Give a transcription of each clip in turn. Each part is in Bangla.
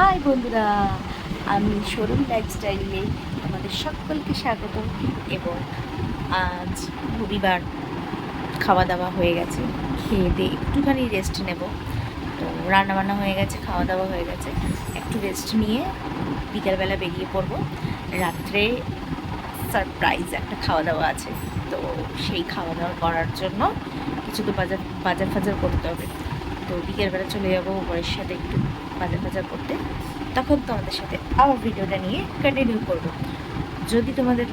হাই বন্ধুরা, আমি শোরুম লাইফস্টাইলে আমাদের সকলকে স্বাগত এবং আজ রবিবার খাওয়া দাওয়া হয়ে গেছে, খেয়ে দিয়ে একটুখানি রেস্ট নেব। তো রান্নাবান্না হয়ে গেছে খাওয়া দাওয়া হয়ে গেছে। একটু রেস্ট নিয়ে বিকেলবেলা বেরিয়ে পড়ব। রাত্রে সারপ্রাইজ একটা খাওয়া দাওয়া আছে। তো সেই খাওয়া দাওয়া করার জন্য কিছু তো বাজার বাজার ফাজার করতে হবে। তো বিকেলবেলা চলে যাব, বরের সাথে একটু বাজার ফাজার করতে, তখন তোমাদের সাথে আবার ভিডিওটা নিয়ে কন্টিনিউ করব। যদি তোমাদের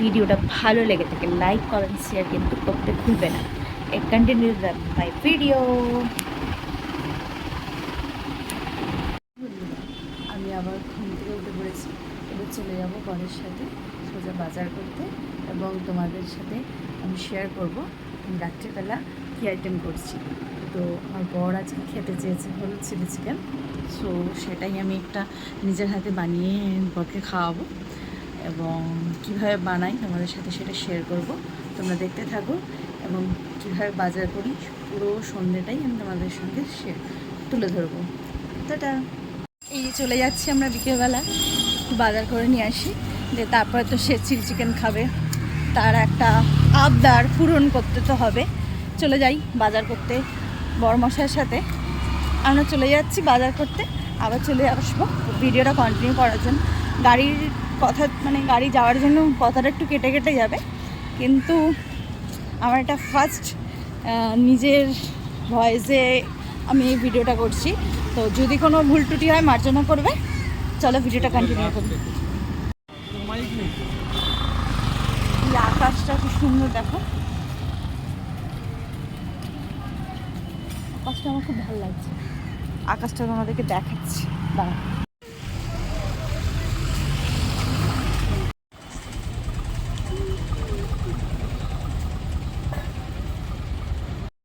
ভিডিওটা ভালো লেগে থাকে লাইক কমেন্ট শেয়ার কিন্তু করতে ভুলবে না। এ কন্টিনিউ মাই ভিডিও আমি আবার ঘুম থেকে উঠে পড়েছি। এবার চলে যাব বরের সাথে সোজা বাজার করতে এবং তোমাদের সাথে আমি শেয়ার করব। রাত্রিবেলা কী আইটেম করছি। তো আমার বর আজকে খেতে চেয়েছে হলুদ চিলি চিকেন সো সেটাই আমি একটা নিজের হাতে বানিয়ে বরকে খাওয়াবো এবং কীভাবে বানাই তোমাদের সাথে সেটা শেয়ার করব। তোমরা দেখতে থাকো এবং কীভাবে বাজার করি, পুরো সন্ধ্যেটাই আমি তোমাদের সঙ্গে শেয়ার তুলে ধরবো। টাটা! এই চলে যাচ্ছি আমরা বিকেলবেলা বাজার করে নিয়ে আসি। যে তারপরে তো সে চিলি চিকেন খাবে। তার একটা আবদার পূরণ করতে তো হবে। চলে যাই বাজার করতে বড়মশাইয়ের সাথে। আমরা চলে যাচ্ছি বাজার করতে আবার চলে আসব। ভিডিওটা কন্টিনিউ করার জন্য। গাড়ির কথা মানে গাড়ি যাওয়ার জন্য কথাটা একটু কেটে কেটে যাবে। কিন্তু আমার এটা ফার্স্ট নিজের ভয়েসে আমি এই ভিডিওটা করছি। তো যদি কোনো ভুল ত্রুটি হয় মার্জনা করবে। চলো ভিডিওটা কন্টিনিউ করবে আকাশটা কি সুন্দর দেখো। আকাশটা আমার খুব ভালো লাগছে। আকাশটা তোমাদেরকে দেখাচ্ছি। দাঁড়া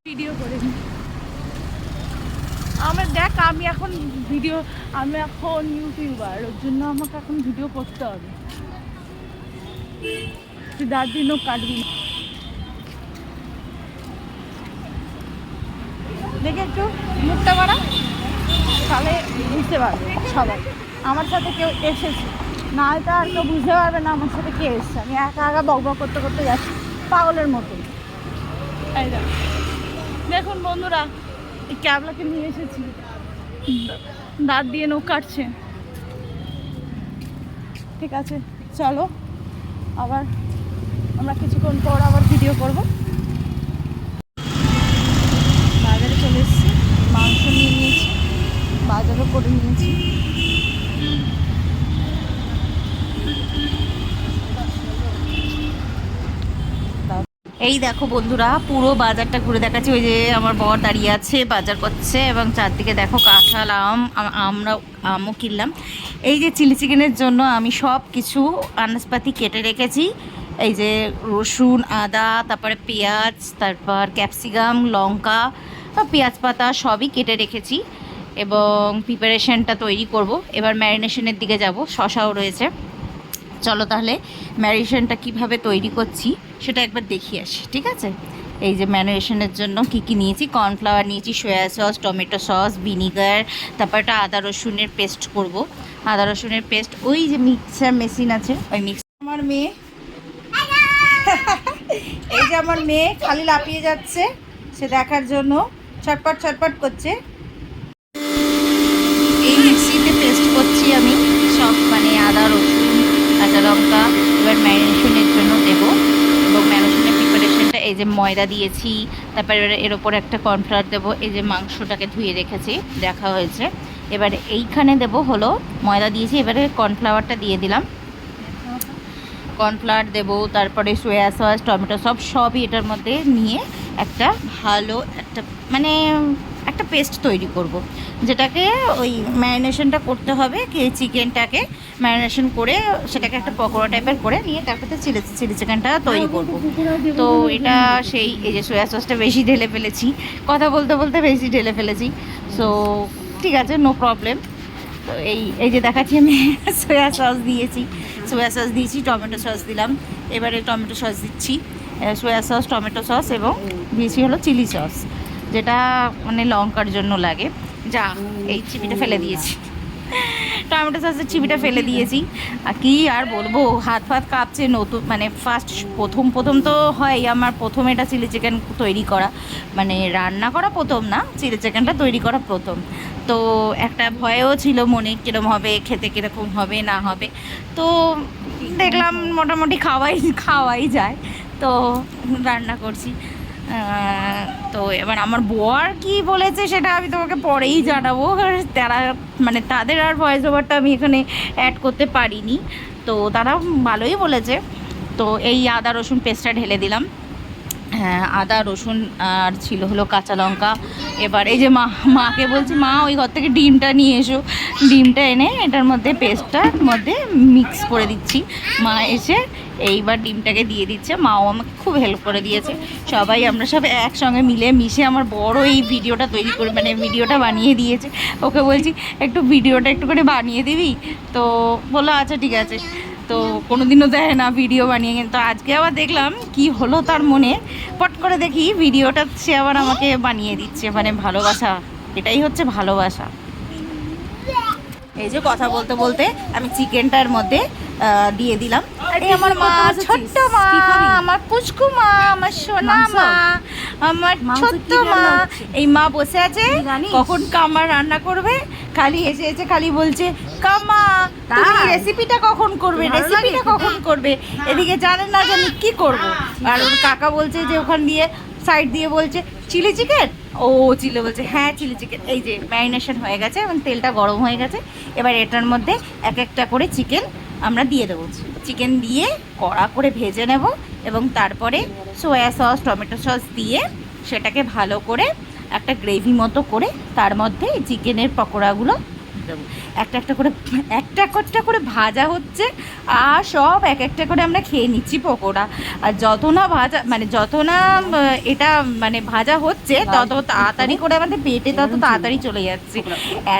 ভিডিও করে আমার দেখ আমি এখন ভিডিও আমি এখন ইউটিউবার ওর জন্য আমাকে এখন ভিডিও করতে হবে। তুই দিনও কাটবি না। দেখে একটু মুখটা বাড়া তাহলে বুঝতে পারবে সবাই। আমার সাথে কেউ এসেছে। না হয়তো আর কেউ বুঝতে পারবে না আমার সাথে কে এসেছে। আমি একা একা বক বক করতে করতে যাচ্ছি। পাগলের মতো। দেখুন বন্ধুরা, এই ক্যাবলাকে নিয়ে এসেছি। দাঁত দিয়ে নখ কাটছে। ঠিক আছে, চলো। আবার আমরা কিছুক্ষণ পর আবার ভিডিও করব বাজারে চলে এসেছি মাংস নিয়ে নিয়েছি বাজারও করে নিয়েছি এই দেখো বন্ধুরা, পুরো বাজারটা ঘুরে দেখাচ্ছি। ওই যে আমার বর দাঁড়িয়ে আছে, বাজার করছে এবং চারদিকে দেখো কাঁঠাল, আম, আম- আমরা আমও কিনলাম। এই যে চিলি চিকেনের জন্য আমি সব কিছু আনাজপাতি কেটে রেখেছি। এই যে রসুন, আদা, তারপরে পেঁয়াজ, তারপর ক্যাপসিকাম, লঙ্কা পেঁয়াজ পাতা সবই কেটে রেখেছি এবং প্রিপারেশনটা তৈরি করব। এবার ম্যারিনেশনের দিকে যাব, শশাও রয়েছে। চলো তাহলে ম্যারিনেশনটা কীভাবে তৈরি করছি সেটা একবার দেখিয়ে আসি, ঠিক আছে? এই যে ম্যারিনেশনের জন্য কি কি নিয়েছি? কর্নফ্লাওয়ার নিয়েছি, soya sauce, tomato sauce, vinegar, তারপর একটা আদা রসুনের পেস্ট করব। আদা রসুনের পেস্ট, ওই যে মিক্সার মেশিন আছে, ওই মিক্সার আমার মেয়ে। এই যে আমার মেয়ে খালি লাপিয়ে যাচ্ছে, সে দেখার জন্য ছটপট ছটপট করছে। এই মিক্সিতে পেস্ট করছি আমি, সব মানে আদা রসুন কাঁচা লঙ্কা এবার ম্যারিনেশনের জন্য দেব এবং ম্যারিনেশনের প্রিপারেশনটা এই যে ময়দা দিয়েছি, তারপরে এর ওপর একটা কর্নফ্লাওয়ার দেবো, এই যে মাংসটাকে ধুয়ে রেখেছি, দেখা হয়েছে। এবারে এইখানে দেব হলো ময়দা দিয়েছি, এবারে কর্নফ্লাওয়ারটা দিয়ে দিলাম। কর্নফ্লাওয়ার দেবো, তারপরে সোয়া সস টমেটো সব, সবই এটার মধ্যে নিয়ে একটা ভালো একটা মানে একটা পেস্ট তৈরি করব। যেটাকে ওই ম্যারিনেশনটা করতে হবে চিকেনটাকে ম্যারিনেশন করে সেটাকে একটা পকোড়া টাইপের করে নিয়ে তারপরে চিলি চিলি চিকেনটা তৈরি করব। তো এটা সেই এই যে সোয়া সসটা বেশি ঢেলে ফেলেছি, কথা বলতে বলতে বেশি ঢেলে ফেলেছি। সো ঠিক আছে নো প্রবলেম তো এই এই যে দেখাচ্ছি আমি সোয়া সস দিয়েছি। সোয়া সস দিয়েছি, টমেটো সস দিলাম। এবারে টমেটো সস দিচ্ছি। সোয়া সস টমেটো সস এবং দিয়েছি হলো চিলি সস যেটা মানে লঙ্কার জন্য লাগে। যা এই চিপিটা ফেলে দিয়েছি। টমেটো সসের চিবিটা ফেলে দিয়েছি। আর কি আর বলব হাত ফাত কাঁপছে নতুন মানে ফার্স্ট প্রথম প্রথম তো হয় আমার প্রথম এটা চিলি চিকেন তৈরি করা। মানে রান্না করা প্রথম না চিলি চিকেনটা তৈরি করা প্রথম। তো একটা ভয়ও ছিল মনে কীরকম হবে খেতে কীরকম হবে না হবে। তো দেখলাম মোটামুটি খাওয়াই খাওয়াই যায়। তো রান্না করছি। তো এবার আমার বর কি বলেছে সেটা আমি তোমাকে পরেই জানাব। তারা মানে তাদের আর ভয়েস ওভারটা আমি এখানে অ্যাড করতে পারিনি। তো তারা ভালোই বলেছে। তো এই আদা, রসুন পেস্টটা ঢেলে দিলাম। হ্যাঁ আদা, রসুন আর ছিল হলো কাঁচা লঙ্কা। এবার এই যে মা, মাকে বলছি, মা, ওই ঘর থেকে ডিমটা নিয়ে এসো। ডিমটা এনে এটার মধ্যে পেস্টটার মধ্যে মিক্স করে দিচ্ছি। মা এসে এইবার ডিমটাকে দিয়ে দিচ্ছে। মাও আমাকে খুব হেল্প করে দিয়েছে। সবাই আমরা সব একসঙ্গে মিলে মিশে আমার বড় এই ভিডিওটা তৈরি করে মানে ভিডিওটা বানিয়ে দিয়েছে। ওকে বলছি, একটু ভিডিওটা একটু করে বানিয়ে দিবি? তো বলল আচ্ছা ঠিক আছে। তো কোনোদিনও দেয় না ভিডিও বানিয়ে। কিন্তু আজকে আবার দেখলাম কি হলো তার মনে। পট করে দেখি, ভিডিওটা সে আবার আমাকে বানিয়ে দিচ্ছে। মানে ভালোবাসা, এটাই হচ্ছে ভালোবাসা। এই যে কথা বলতে বলতে আমি চিকেনটার মধ্যে দিয়ে দিলাম। আমার মা ছোট্ট মা আমার পুচকু মা আমার সোনা মা আমার ছোট্ট মা। এই মা বসে আছে কখন কামা রান্না করবে খালি এসে এসে খালি বলছে কামা তুমি রেসিপিটা কখন করবে? রেসিপিটা কখন করবে? এদিকে জানেন না জানি কি করব। আর ওর কাকা বলছে যে ওখান দিয়ে সাইড দিয়ে বলছে চিলি চিকেন ও চিলি বলছে হ্যাঁ চিলি চিকেন এই যে ম্যারিনেশন হয়ে গেছে এবং তেলটা গরম হয়ে গেছে। এবার এটার মধ্যে এক একটা করে চিকেন আমরা দিয়ে দেবো। চিকেন দিয়ে কড়া করে ভেজে নেব এবং তারপরে সোয়া সস টমেটো সস দিয়ে সেটাকে ভালো করে একটা গ্রেভি মতো করে তার মধ্যে চিকেনের পকোড়াগুলো একটা একটা করে একটা একটা করে ভাজা হচ্ছে আর সব এক একটা করে আমরা খেয়ে নিচ্ছি পকোড়া। আর যত না ভাজা মানে যত না এটা মানে ভাজা হচ্ছে তত তাড়াতাড়ি করে আমাদের পেটে তত তাড়াতাড়ি চলে যাচ্ছে।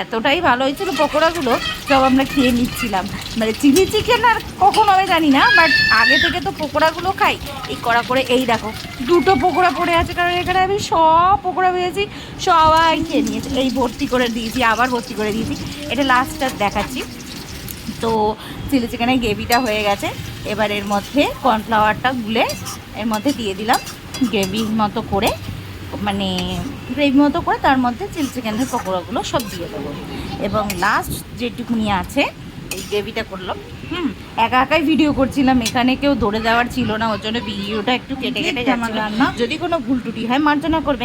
এতটাই ভালো হয়েছিল পকোড়াগুলো সব আমরা খেয়ে নিচ্ছিলাম। মানে চিলি চিকেন আর কখন হবে জানি না বাট আগে থেকে তো পকোড়াগুলো খাই। এই করা করে এই দেখো দুটো পকোড়া পড়ে আছে কারণ এখানে আমি সব পকোড়া ভেজেছি সবাই খেয়ে নিয়েছে। এই ভর্তি করে দিয়েছি আবার ভর্তি করে দিয়েছি। এটা লাস্টটা দেখাচ্ছি। তো চিলি চিকেনের গ্রেভিটা হয়ে গেছে। এবার এর মধ্যে কর্নফ্লাওয়ারটা গুলে এর মধ্যে দিয়ে দিলাম গ্রেভি মতো করে। মানে গ্রেভি মতো করে তার মধ্যে চিলি চিকেনের পকোড়াগুলো সব দিয়ে দেবো। এবং লাস্ট যেটুকুনি আছে এই গ্রেভিটা করলাম। হুম একা একাই ভিডিও করছিলাম। এখানে কেউ দৌড়ে দেওয়ার ছিল না ওর জন্য ভিডিওটা একটু কেটে কেটে যাচ্ছিল। যদি কোনো ভুল টুটি হয় মার্জনা করবে।